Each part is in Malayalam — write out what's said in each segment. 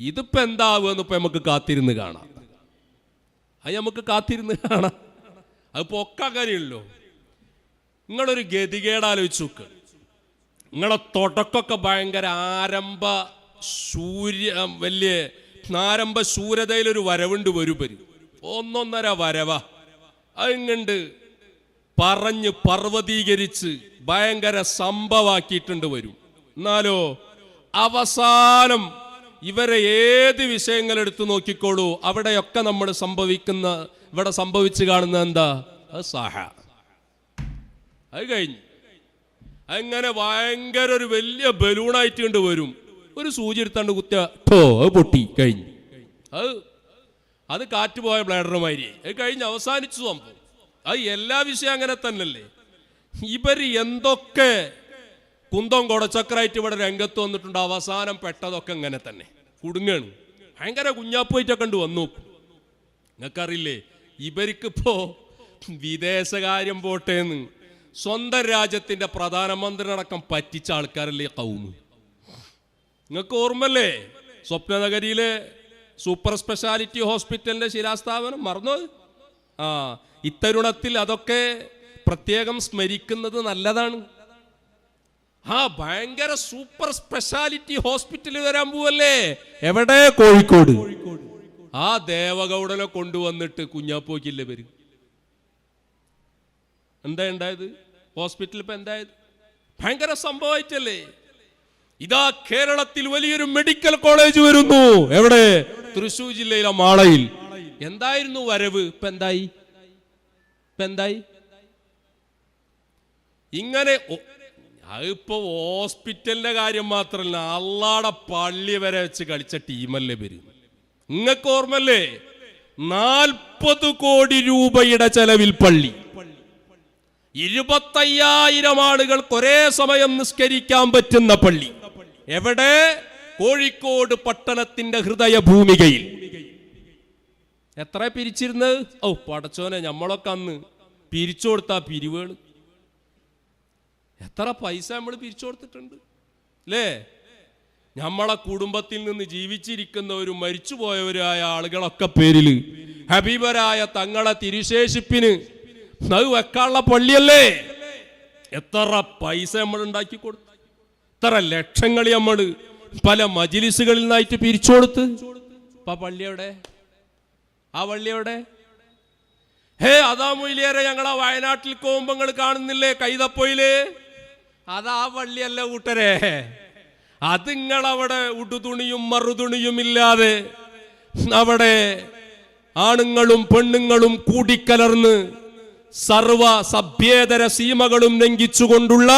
ഇതിപ്പോ എന്താവുമെന്ന് ഇപ്പൊ നമുക്ക് കാത്തിരുന്ന് കാണാം. അത് നമുക്ക് കാത്തിരുന്ന് കാണാം. അതിപ്പോ ഒക്കെ അങ്ങനെയല്ലോ നിങ്ങളൊരു ഗതികേടാലോചിച്ച് നോക്ക് നിങ്ങളെ തുടക്കൊക്കെ ഭയങ്കര ആരംഭ സൂര്യ വലിയ ആരംഭ സൂര്യതയിലൊരു വരവുണ്ട് വരുപരി ഒന്നൊന്നര വരവ. അതിങ്ങണ്ട് പറഞ്ഞ് പർവതീകരിച്ച് ഭയങ്കര സംഭവാക്കിയിട്ടുണ്ട് വരും. എന്നാലോ അവസാനം ഇവരെ ഏത് വിഷയങ്ങൾ എടുത്തു നോക്കിക്കോളൂ അവിടെയൊക്കെ നമ്മൾ സംഭവിക്കുന്ന ഇവിടെ സംഭവിച്ചു കാണുന്ന എന്താ? അത് സഹ. അത് കഴിഞ്ഞു. അങ്ങനെ ഭയങ്കര ഒരു വലിയ ബലൂണായിട്ട് കൊണ്ട് വരും. ഒരു സൂചി എടുത്താണ്ട് കുത്തിയ ഠോ അത് പൊട്ടി കഴിഞ്ഞു. അത് അത് കാറ്റ് പോയ ബ്ലേഡറുമാതിരി അത് കഴിഞ്ഞ് അവസാനിച്ചു സംഭവം. അത് എല്ലാ വിഷയം അങ്ങനെ തന്നെയല്ലേ? ഇവർ എന്തൊക്കെ കുന്തം കൊടച്ചക്രായിട്ട് ഇവിടെ രംഗത്ത് വന്നിട്ടുണ്ട് അവസാനം പെട്ടതൊക്കെ ഇങ്ങനെ തന്നെ. കുടുങ്ങാണ്. ഭയങ്കര കുഞ്ഞാപ്പോയിട്ടൊക്കെ ഉണ്ട് വന്നു. നിങ്ങൾക്കറിയില്ലേ ഇവർക്കിപ്പോ വിദേശകാര്യം പോട്ടേന്ന്. സ്വന്തം രാജ്യത്തിന്റെ പ്രധാനമന്ത്രി പ്രധാനമന്ത്രിയടക്കം പറ്റിച്ച ആൾക്കാരല്ലേ കൗമ്. നിങ്ങൾക്ക് ഓർമ്മല്ലേ? സ്വപ്നനഗരിയിലെ സൂപ്പർ സ്പെഷ്യാലിറ്റി ഹോസ്പിറ്റലിന്റെ ശിലാസ്ഥാപനം മറന്നോ ആ ഇത്തരുണത്തിൽ അതൊക്കെ പ്രത്യേകം സ്മരിക്കുന്നത് നല്ലതാണ്. ആ ഭയങ്കര സൂപ്പർ സ്പെഷ്യാലിറ്റി ഹോസ്പിറ്റൽ വരാൻ പോവല്ലേ? എവിടെ? കോഴിക്കോട്. ആ ദേവഗൗഡനെ കൊണ്ടുവന്നിട്ട് കുഞ്ഞാപ്പോക്കില്ല പേര്? എന്താ ഉണ്ടായത്? ഹോസ്പിറ്റലിൽ ഇപ്പൊ എന്തായത് ഭയങ്കര സംഭവമായിട്ടല്ലേ? ഇതാ കേരളത്തിൽ വലിയൊരു മെഡിക്കൽ കോളേജ് വരുന്നു. എവിടെ? തൃശൂർ ജില്ലയിലെ മാളയിൽ. എന്തായിരുന്നു വരവ്? ഇപ്പൊ എന്തായി? ഇപ്പൊ എന്തായി? ഇങ്ങനെ അതിപ്പോ ഹോസ്പിറ്റലിന്റെ കാര്യം മാത്രല്ല അള്ളാടെ പള്ളി വരെ വെച്ച് കളിച്ച ടീമല്ലേ പേര് നിങ്ങൾക്ക് ഓർമ്മല്ലേ നാൽപ്പത് കോടി രൂപയുടെ ചെലവിൽ പള്ളി. ഇരുപത്തയ്യായിരം ആളുകൾ ഒരേ സമയം നിസ്കരിക്കാൻ പറ്റുന്ന പള്ളി. എവിടെ? കോഴിക്കോട് പട്ടണത്തിന്റെ ഹൃദയ ഭൂമികയിൽ എത്ര പിരിച്ചിരുന്നത്? ഓ പടച്ചോനെ നമ്മളൊക്കെ അന്ന് പിരിച്ചു കൊടുത്ത പിരിവുകൾ എത്ര പൈസ നമ്മൾ പിരിച്ചു കൊടുത്തിട്ടുണ്ട് അല്ലേ നമ്മളെ കുടുംബത്തിൽ നിന്ന് ജീവിച്ചിരിക്കുന്നവരും മരിച്ചുപോയവരായ ആളുകളൊക്കെ പേരിൽ ഹബീബരായ തങ്ങളെ തിരുശേഷിപ്പിന് അത് വെക്കാനുള്ള പള്ളിയല്ലേ? എത്ര പൈസ നമ്മൾ ഉണ്ടാക്കി കൊടുത്തു? എത്ര ലക്ഷങ്ങൾ നമ്മൾ പല മജിലിസുകളിൽ നിന്നായിട്ട് പിരിച്ചു കൊടുത്ത് ഇപ്പൊ പള്ളി ആ പള്ളി ഹേ അതാ മൊയിലേറെ ഞങ്ങളാ വയനാട്ടിൽ കോമ്പങ്ങൾ കാണുന്നില്ലേ കൈതപ്പൊയിൽ? അതാ വള്ളിയല്ല കൂട്ടരെ അതിങ്ങൾ അവിടെ ഉടുതുണിയും മറുതുണിയും ഇല്ലാതെ അവിടെ ആണുങ്ങളും പെണ്ണുങ്ങളും കൂടിക്കലർന്ന് സർവ സഭ്യേതര സീമകളും ലംഘിച്ചുകൊണ്ടുള്ള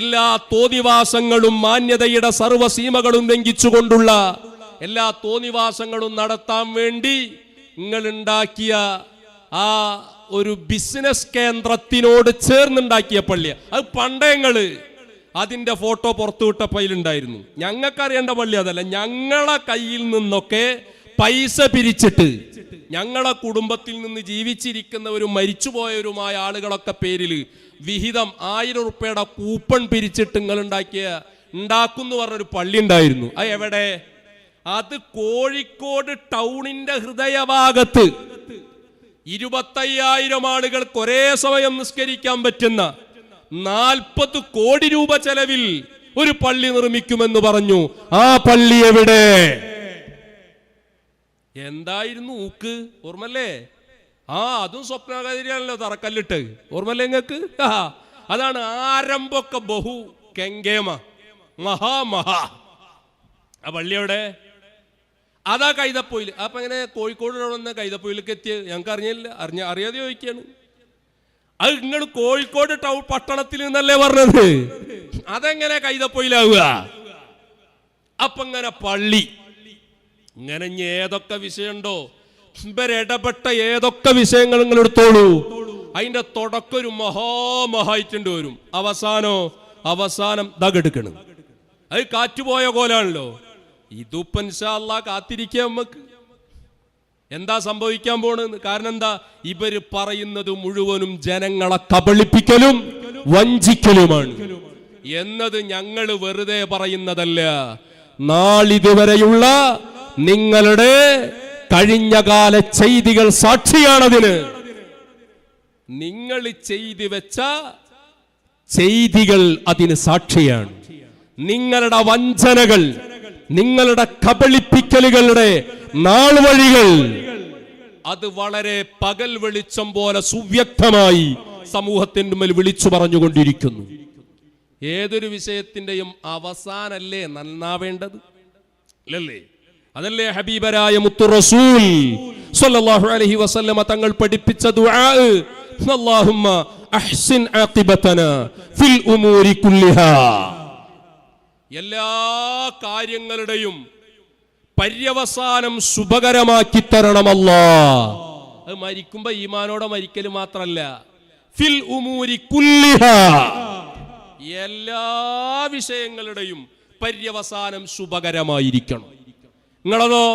എല്ലാ തോന്നിവാസങ്ങളും മാന്യതയുടെ സർവ സീമകളും ലംഘിച്ചുകൊണ്ടുള്ള എല്ലാ തോന്നിവാസങ്ങളും നടത്താൻ വേണ്ടി നിങ്ങൾ ഉണ്ടാക്കിയ ആ ഒരു ബിസിനസ് കേന്ദ്രത്തിനോട് ചേർന്നുണ്ടാക്കിയ പള്ളി. അത് പണ്ടേങ്ങൾ അതിന്റെ ഫോട്ടോ പുറത്തുവിട്ട പയ്യിലുണ്ടായിരുന്നു. ഞങ്ങൾക്കറിയേണ്ട പള്ളി അതല്ല. ഞങ്ങളെ കയ്യിൽ നിന്നൊക്കെ പൈസ പിരിച്ചിട്ട് ഞങ്ങളെ കുടുംബത്തിൽ നിന്ന് ജീവിച്ചിരിക്കുന്നവരും മരിച്ചുപോയവരുമായ ആളുകളൊക്കെ പേരിൽ വിഹിതം ആയിരം ഉറുപ്പയുടെ കൂപ്പൺ പിരിച്ചിട്ട് നിങ്ങൾ ഉണ്ടാക്കിയ ഉണ്ടാക്കുന്നു പറഞ്ഞൊരു പള്ളി ഉണ്ടായിരുന്നു അത് എവിടെ അത് കോഴിക്കോട് ടൗണിന്റെ ഹൃദയഭാഗത്ത്. ഇരുപത്തയ്യായിരം ആളുകൾക്ക് ഒരേ സമയം നിസ്കരിക്കാൻ പറ്റുന്ന നാൽപ്പത് കോടി രൂപ ചെലവിൽ ഒരു പള്ളി നിർമ്മിക്കുമെന്ന് പറഞ്ഞു. ആ പള്ളി എവിടെ? എന്തായിരുന്നു ഊക്ക്? ഓർമ്മല്ലേ? ആ അതും സ്വപ്നഗതിരിയാണല്ലോ തറക്കല്ലിട്ട്. ഓർമ്മല്ലേ നിങ്ങക്ക് ആ, അതാണ് ആരംഭൊക്കെ ബഹു കെങ്കേമ. മഹാ മഹാ. ആ പള്ളി എവിടെ? അതാ കൈതപ്പൊയിൽ. അപ്പൊ അങ്ങനെ കോഴിക്കോട് വന്ന കൈതപ്പൊയിലേക്ക് എത്തിയത് ഞങ്ങൾക്ക് അറിഞ്ഞില്ല അറിഞ്ഞ അറിയാതെ ചോദിക്കാണ്. അത് നിങ്ങൾ കോഴിക്കോട് ടൗൺ പട്ടണത്തിൽ നിന്നല്ലേ പറഞ്ഞത്? അതെങ്ങനെ കൈതപ്പൊയിലാവുക? അപ്പൊ ഇങ്ങനെ പള്ളി. ഇങ്ങനെ ഇനി ഏതൊക്കെ വിഷയമുണ്ടോ? ഇവരിടപെട്ട ഏതൊക്കെ വിഷയങ്ങൾ നിങ്ങൾ എടുത്തോളൂ. അതിന്റെ തുടക്കം ഒരു മഹാമഹായിട്ടുണ്ട് വരും. അവസാനോ അവസാനം ദകെടുക്കണം അത് കാറ്റുപോയ കോലാണല്ലോ. ഇതിപ്പോ കാത്തിരിക്കാം നമുക്ക്. എന്താ സംഭവിക്കാൻ പോണെന്ന്? കാരണം എന്താ ഇവർ പറയുന്നത് മുഴുവനും ജനങ്ങളെ കബളിപ്പിക്കലും വഞ്ചിക്കലുമാണ്. എന്നത് ഞങ്ങൾ വെറുതെ പറയുന്നതല്ല. നാളിതുവരെയുള്ള നിങ്ങളുടെ കഴിഞ്ഞകാല ചെയ്തികൾ സാക്ഷിയാണതിന്. നിങ്ങൾ ചെയ്തു വെച്ച ചെയ്തികൾ അതിന് സാക്ഷിയാണ്. നിങ്ങളുടെ വഞ്ചനകൾ നിങ്ങളുടെ കബളിപ്പിക്കലുകളുടെ നാൾ വഴികൾ അത് വളരെ പകൽ വെളിച്ചം പോലെ സുവ്യക്തമായി സമൂഹത്തിന്റെ മേൽ വിളിച്ചു പറഞ്ഞുകൊണ്ടിരിക്കുന്നു. ഏതൊരു വിഷയത്തിന്റെയും അവസാനല്ലേ നന്നാവേണ്ടത്? അല്ലല്ലേ അതല്ലേ ഹബീബരായ മുത്തു റസൂൽ സല്ലല്ലാഹു അലൈഹി വസല്ലമ തങ്ങൾ പഠിപ്പിച്ച ദുആ? അല്ലാഹുമ്മ അഹ്സിൻ ആഖിബതന ഫിൽ ഉമൂരി കുല്ലിഹാ. എല്ലാ കാര്യങ്ങളുടെയും പര്യവസാനം ശുഭകരമാക്കി തരണമല്ലോ അത് മരിക്കുമ്പോ ഈമാനോടെ മരിക്കൽ മാത്രല്ല. ഫിൽ ഉമൂരി കുല്ലിഹ. എല്ലാ വിഷയങ്ങളുടെയും പര്യവസാനം ശുഭകരമായിരിക്കണം. നിങ്ങളതോ?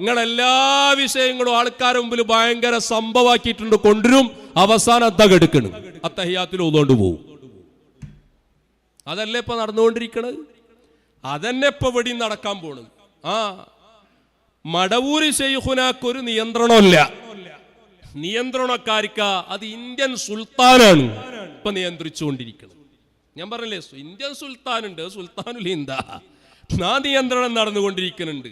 നിങ്ങൾ എല്ലാ വിഷയങ്ങളും ആൾക്കാരുടെ മുമ്പിൽ ഭയങ്കര സംഭവമാക്കിയിട്ടുണ്ട് കൊണ്ടുവരും. അവസാനം അത്തകെടുക്കണം അത്തഹിയാത്തിൽ ഒന്നുകൊണ്ട് പോകും അതല്ലേ ഇപ്പൊ നടന്നുകൊണ്ടിരിക്കണത്? അതന്നെ ഇപ്പൊ വെടി നടക്കാൻ പോണത്. ആ. മടവൂര് ഷെയ്ഖുനാക്കൊരു നിയന്ത്രണമില്ല. നിയന്ത്രണക്കാർക്ക് അത് ഇന്ത്യൻ സുൽത്താനാണ് ഇപ്പൊ നിയന്ത്രിച്ചുകൊണ്ടിരിക്കുന്നത് ഞാൻ പറഞ്ഞില്ലേ ഇന്ത്യൻ സുൽത്താനുണ്ട് സുൽത്താനുൽ ഹിന്ദ. ആ നിയന്ത്രണം നടന്നുകൊണ്ടിരിക്കുന്നുണ്ട്